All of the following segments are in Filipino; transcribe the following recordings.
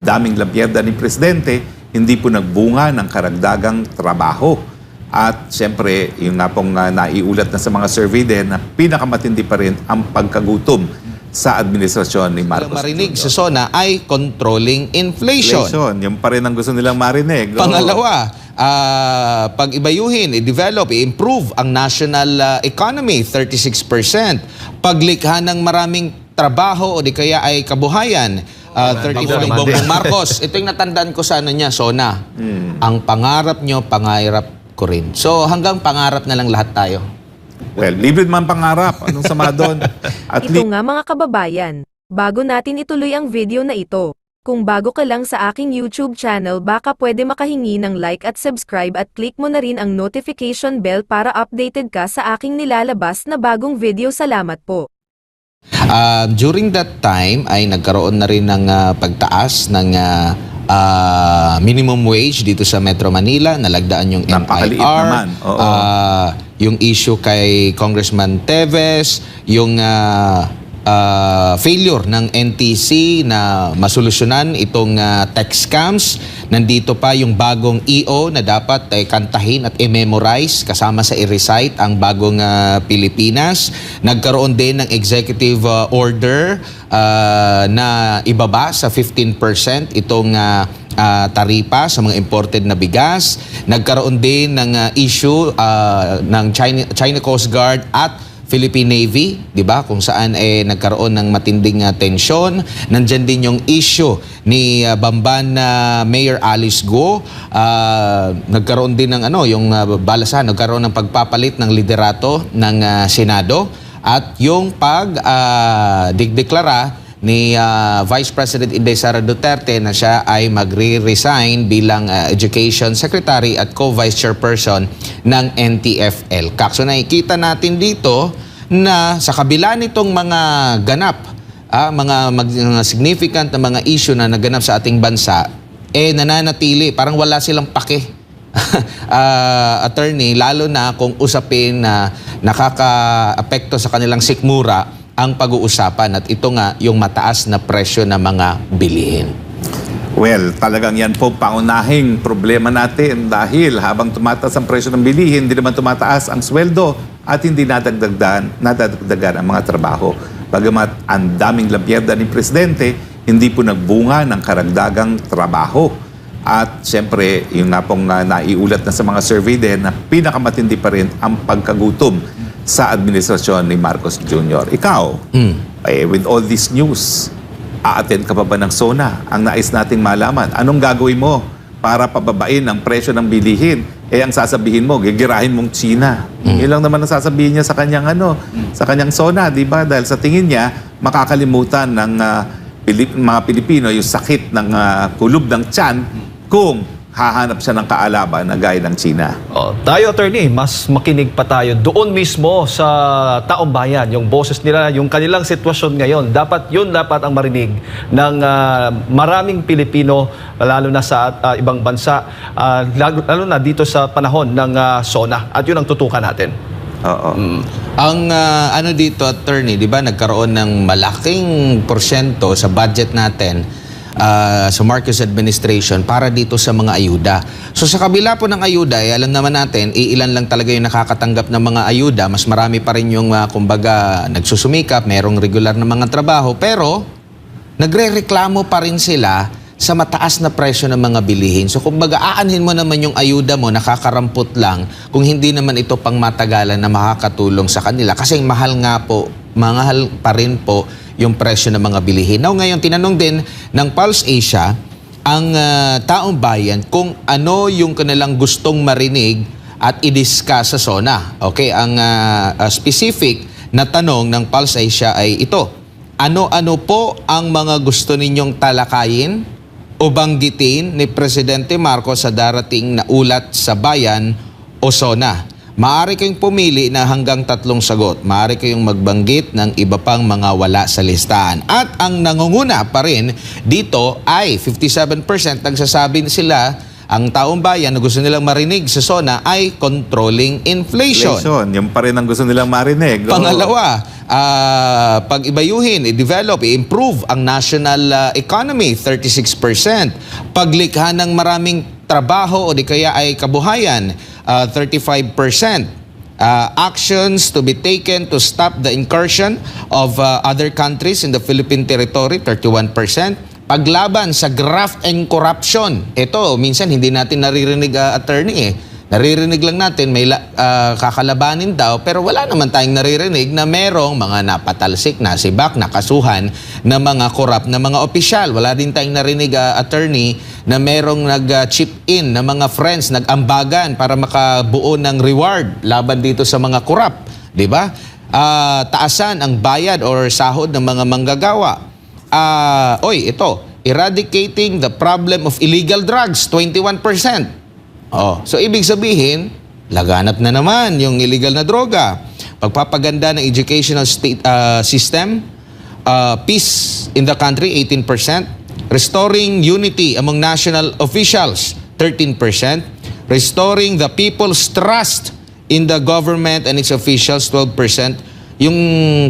daming labyerda ni Presidente, hindi po nagbunga ng karagdagang trabaho. At siyempre, yung nga pong ah, naiulat na sa mga survey din na pinakamatindi pa rin ang pagkagutom sa administrasyon ni Ang Marcos marinig Jr. sa SONA ay controlling inflation. Inflation, yung pa rin ang gusto nilang marinig. Oo. Pangalawa, ah, pag-ibayuhin, i-develop, i-improve ang national ah, economy, 36%. Paglikha ng maraming trabaho o di kaya ay kabuhayan, ah, 35 naman Bongbong din. Marcos. Ito yung natandaan ko sa ano niya, Sona. Ang pangarap nyo, pangarap ko rin. So hanggang pangarap na lang lahat tayo. Well, libre man pangarap. Anong sama doon? At Ito nga mga kababayan, bago natin ituloy ang video na ito, kung bago ka lang sa aking YouTube channel baka pwede makahingi ng like at subscribe at click mo na rin ang notification bell para updated ka sa aking nilalabas na bagong video. Salamat po. Ah, during that time ay nagkaroon na rin ng ah, pagtaas ng ah, ah, minimum wage dito sa Metro Manila, nalagdaan yung Napakaliit MIR, naman, oo. ah, yung issue kay Congressman Teves, yung ah, ah, failure ng NTC na masolusyonan itong ah, tax scams. Nandito pa yung bagong EO na dapat eh, kantahin at i-memorize kasama sa i-recite ang bagong ah, Pilipinas. Nagkaroon din ng executive ah, order ah, na ibaba sa 15% itong ah, ah, taripa sa mga imported na bigas. Nagkaroon din ng ah, issue ah, ng China, China Coast Guard at Philippine Navy, 'di ba? Kung saan eh nagkaroon ng matinding uh, tensyon. Nandiyan din yung issue ni uh, Bamban na Mayor Alice Go. Ah, nagkaroon din ng ano, yung uh, balasan, nagkaroon ng pagpapalit ng liderato ng uh, Senado at yung pag uh, digdeklara ni uh, Vice President Inday Sara Duterte na siya ay magre-resign bilang uh, Education Secretary at Co-Vice Chairperson ng NTFL. Kak, so nakikita natin dito na sa kabila nitong mga ganap, ah, mga, mga significant na mga issue na naganap sa ating bansa, eh nananatili, parang wala silang pake. Ah, attorney, lalo na kung usapin na nakaka-apekto sa kanilang sikmura ang pag-uusapan. At ito nga yung mataas na presyo ng mga bilihin. Well, talagang yan po paunahing problema natin dahil habang tumataas ang presyo ng bilihin, hindi naman tumataas ang sweldo at hindi nadagdagan, nadadagdagan ang mga trabaho. Bagamat ang daming labyerda ni Presidente, hindi po nagbunga ng karagdagang trabaho. At siyempre, yung nga pong ah, naiulat na sa mga survey din na pinakamatindi pa rin ang pagkagutom sa administrasyon ni Marcos Jr. Ikaw, Mm. eh, with all this news, a-attend ka pa ba ng SONA? Ang nais nating malaman. Anong gagawin mo para pababain ang presyo ng bilihin? Eh, ang sasabihin mo, gigirahin mong China. Yun lang naman ang sasabihin niya sa kanyang ano, sa kanyang SONA, di ba? Dahil sa tingin niya, makakalimutan ng ah, Pilip- mga Pilipino yung sakit ng ah, kulob ng tiyan kung hahanap siya ng kaalaban na gaya ng China. Oh, tayo, attorney, mas makinig pa tayo doon mismo sa taong bayan, yung boses nila, yung kanilang sitwasyon ngayon. Dapat yun dapat ang marinig ng ah, maraming Pilipino, lalo na sa ah, ibang bansa, ah, lalo, lalo na dito sa panahon ng ah, SONA. At yun ang tutukan natin. Oo. Ang ah, ano dito, attorney, di ba, nagkaroon ng malaking porsyento sa budget natin ah, sa Marcos administration para dito sa mga ayuda. So sa kabila po ng ayuda, eh, alam naman natin, iilan lang talaga yung nakakatanggap ng mga ayuda. Mas marami pa rin yung, ah, kumbaga, nagsusumikap, merong regular na mga trabaho. Pero, nagre-reklamo pa rin sila sa mataas na presyo ng mga bilihin. So kumbaga aanhin mo naman yung ayuda mo, nakakarampot lang kung hindi naman ito pang matagalan na makakatulong sa kanila. Kasi mahal nga po, mahal pa rin po yung presyo ng mga bilihin. Now ngayon, tinanong din ng Pulse Asia ang ah, taong bayan kung ano yung kanilang gustong marinig at i-discuss sa SONA. Okay, ang ah, specific na tanong ng Pulse Asia ay ito. Ano-ano po ang mga gusto ninyong talakayin o banggitin ni Presidente Marcos sa darating na ulat sa bayan o SONA? Maaari kayong pumili na hanggang tatlong sagot. Maaari kayong magbanggit ng iba pang mga wala sa listahan. At ang nangunguna pa rin dito ay 57% nagsasabi sila Ang taong bayan na gusto nilang marinig sa SONA ay controlling inflation. Inflation, yung pa rin ang gusto nilang marinig. Oo. Pangalawa, ah, pag-ibayuhin, i-develop, i-improve ang national ah, economy, 36%. Paglikha ng maraming trabaho o di kaya ay kabuhayan, ah, 35%. Uh, actions to be taken to stop the incursion of uh, other countries in the Philippine territory, 31%. Paglaban sa graft and corruption. Ito, minsan hindi natin naririnig, uh, attorney eh. Naririnig lang natin, may uh, kakalabanin daw, pero wala naman tayong naririnig na merong mga napatalsik, nasibak, nakasuhan na mga korap na mga opisyal. Wala din tayong narinig, uh, attorney, na merong nag-chip in na mga friends, nag-ambagan para makabuo ng reward laban dito sa mga korap. Di ba? Ah, taasan ang bayad or sahod ng mga manggagawa. Ah, oy, ito, eradicating the problem of illegal drugs, 21%. Oh, so ibig sabihin, laganap na naman yung illegal na droga. Pagpapaganda ng educational state, ah, system, uh, peace in the country, 18%. Restoring unity among national officials, 13%. Restoring the people's trust in the government and its officials, 12%. Yung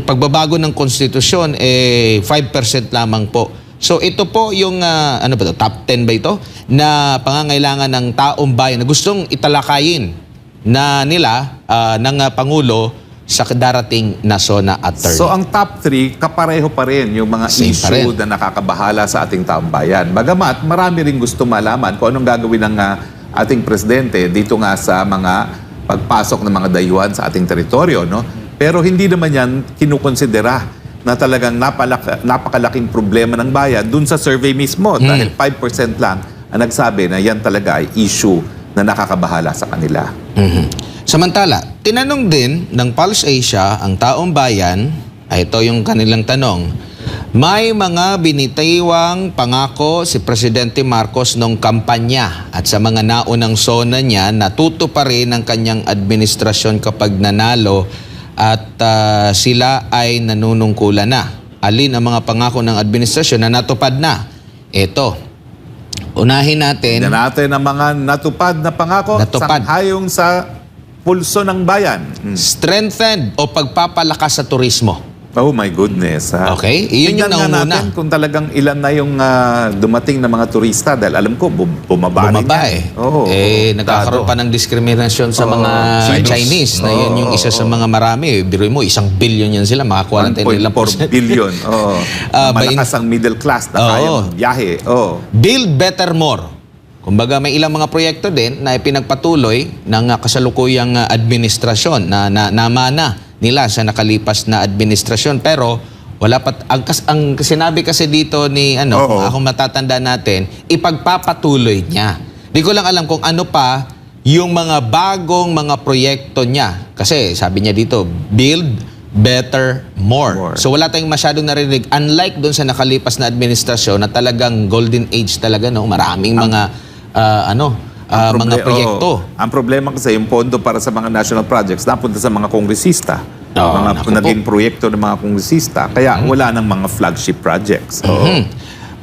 pagbabago ng konstitusyon, eh, 5% lamang po. So ito po yung, ah, ano ba to, top 10 ba ito? Na pangangailangan ng taong bayan na gustong italakayin na nila ah, ng ah, Pangulo sa darating na SONA attorney. So ang top 3, kapareho pa rin yung mga Same issue rin. na nakakabahala sa ating taong bayan. Bagamat marami rin gusto malaman kung anong gagawin ng ah, ating presidente dito nga sa mga pagpasok ng mga dayuhan sa ating teritoryo. No? Pero hindi naman yan kinukonsidera na talagang napalak- napakalaking problema ng bayan dun sa survey mismo. Dahil 5% lang ang nagsabi na yan talaga ay issue na nakakabahala sa kanila. Mhm. Samantala, tinanong din ng Pulse Asia ang taong bayan, ay ito yung kanilang tanong, may mga binitiwang pangako si Presidente Marcos nung kampanya at sa mga naunang sona niya natuto pa rin ang kanyang administrasyon kapag nanalo at ah, sila ay nanunungkulan na. Alin ang mga pangako ng administrasyon na natupad na? Ito. Unahin natin. Tingnan natin ang mga natupad na pangako Natupad. sanghayong sa pulso ng bayan. Mm. Strengthened o pagpapalakas sa turismo. Oh my goodness. Ha? Okay, iyon yung Tingnan nga nauna. natin kung talagang ilan na yung ah, dumating na mga turista dahil alam ko bum- bumaba, rin Bumaba yan. eh. Oo. eh, nagkakaroon pa ng diskriminasyon sa Oo, mga Chinese. Chinese, na yun yung isa sa mga marami. Biro mo, isang billion yan sila, makakuha natin nilang 1.4 billion. Oo. Ah, ba- Malakas ang middle class na Oo. kaya magbiyahe. Oh. Build Better More. Kumbaga may ilang mga proyekto din na ipinagpatuloy ng uh, kasalukuyang uh, administrasyon na, na namana nila sa nakalipas na administrasyon pero wala pa ang, kas- ang sinabi kasi dito ni ano Oo. kung matatanda natin ipagpapatuloy niya. Di ko lang alam kung ano pa yung mga bagong mga proyekto niya kasi sabi niya dito build better more. More. So wala tayong masyadong narinig unlike doon sa nakalipas na administrasyon na talagang golden age talaga no maraming mga ah, ano ah, Ang mga proyekto. oo. Ang problema kasi yung pondo para sa mga national projects napunta sa mga kongresista. Oo, mga naku po. naging proyekto ng mga kongresista. Kaya wala ng mga flagship projects. Oo. Hmm.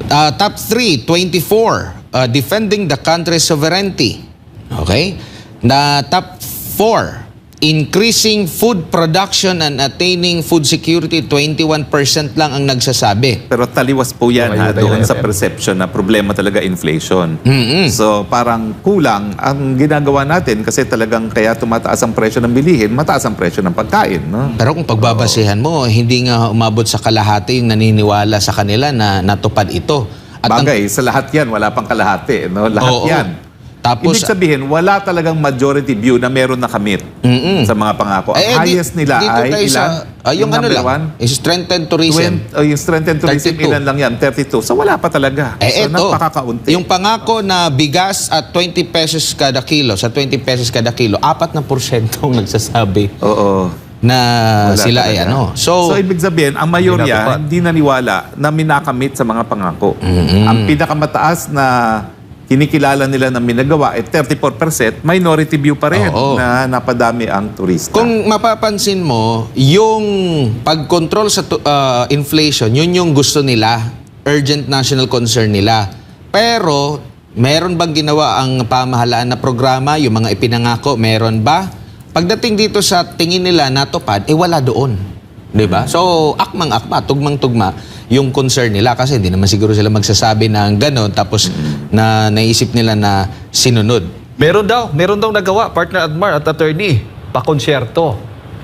Ah, top 3, 24, ah, defending the country's sovereignty. Okay? Na top 4, increasing food production and attaining food security, 21% lang ang nagsasabi. Pero taliwas po yan Okay, ha, doon yun, sa yun. perception na problema talaga inflation. So parang kulang ang ginagawa natin kasi talagang kaya tumataas ang presyo ng bilihin, mataas ang presyo ng pagkain. No? Pero kung pagbabasihan mo, hindi nga umabot sa kalahati yung naniniwala sa kanila na natupad ito. At ang- Bagay, sa lahat yan, wala pang kalahati. No? Lahat Oo. yan. Tapos- Ibig sabihin, wala talagang majority view na meron na kamit sa mga pangako. Ang Eh, di- highest nila dito ay ilan? Sa, ah, yung, ano number lang, one? is strengthened tourism. Twen- oh, yung strength and tourism, 32. ilan lang yan? 32. So wala pa talaga. Eh, so eto, napakakaunti. yung pangako na bigas at 20 pesos kada kilo, sa 20 pesos kada kilo, apat na porsyentong nagsasabi Oo. na Wala sila ay ano. So, So, ibig sabihin, ang mayorya hindi naniwala na minakamit sa mga pangako. Ang pinakamataas na kinikilala nila na minagawa ay 34%, minority view pa rin Oo. na napadami ang turista. kung mapapansin mo, yung pag-control sa tu- ah, inflation, yun yung gusto nila, urgent national concern nila. Pero, Meron bang ginawa ang pamahalaan na programa, yung mga ipinangako, meron ba? Pagdating dito sa tingin nila natupad, eh wala doon. 'Di ba? So, akmang-akma, tugmang-tugma yung concern nila kasi hindi naman siguro sila magsasabi ng ganon tapos na naisip nila na sinunod. Meron daw, meron daw nagawa, partner Admar at attorney, pakonsyerto.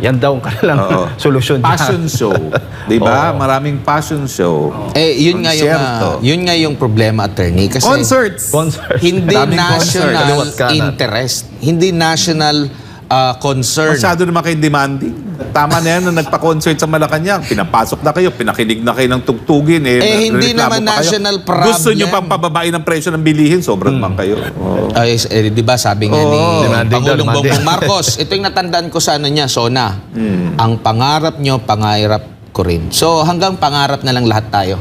Yan daw ang kanilang Oo. solusyon dyan. Passion show. Di ba? Maraming passion show. Eh, yun nga yung Konsyerto. ah, yun nga yung problema attorney kasi Concerts! Concert. hindi Daming concert. national Kaliwat kanan. interest, hindi national ah, concern. Masyado naman kayo demanding. Tama na yan nung nagpa-concert sa Malacanang. Pinapasok na kayo, pinakinig na kayo ng tugtugin. Eh, Eh, hindi naman kayo. national problem. Gusto nyo pang pababain ng presyo ng bilihin, sobrang man kayo. Oo. Ay, eh, di ba sabi nga ni. Demanding daw, Pangulong. Bongbong Marcos, ito yung natandaan ko sa ano niya, Sona. Ang pangarap nyo, pangarap ko rin. So hanggang pangarap na lang lahat tayo.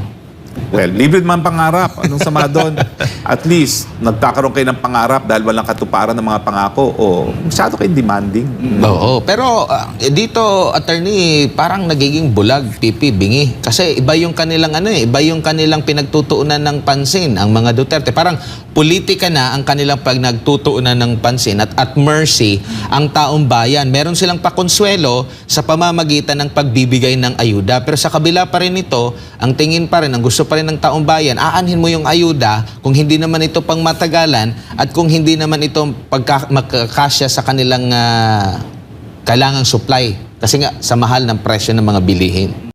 Well, libre naman pangarap. Anong sama doon? At least, nagkakaroon kayo ng pangarap dahil walang katuparan ng mga pangako. O, masyado kayong demanding. Oo, pero ah, dito attorney parang nagiging bulag, pipi, bingi kasi iba yung kanilang ano eh, iba yung kanilang pinagtutuunan ng pansin ang mga Duterte. Parang politika na ang kanilang pagnagtutuunan ng pansin at at mercy ang taong bayan. Meron silang pakonsuelo sa pamamagitan ng pagbibigay ng ayuda. Pero sa kabila pa rin ito, ang tingin pa rin, ang gusto pa rin ng taong bayan, aanhin mo yung ayuda kung hindi naman ito pang matagalan at kung hindi naman ito magkakasya sa kanilang ah, kailangang supply. Kasi nga, sa mahal ng presyo ng mga bilihin.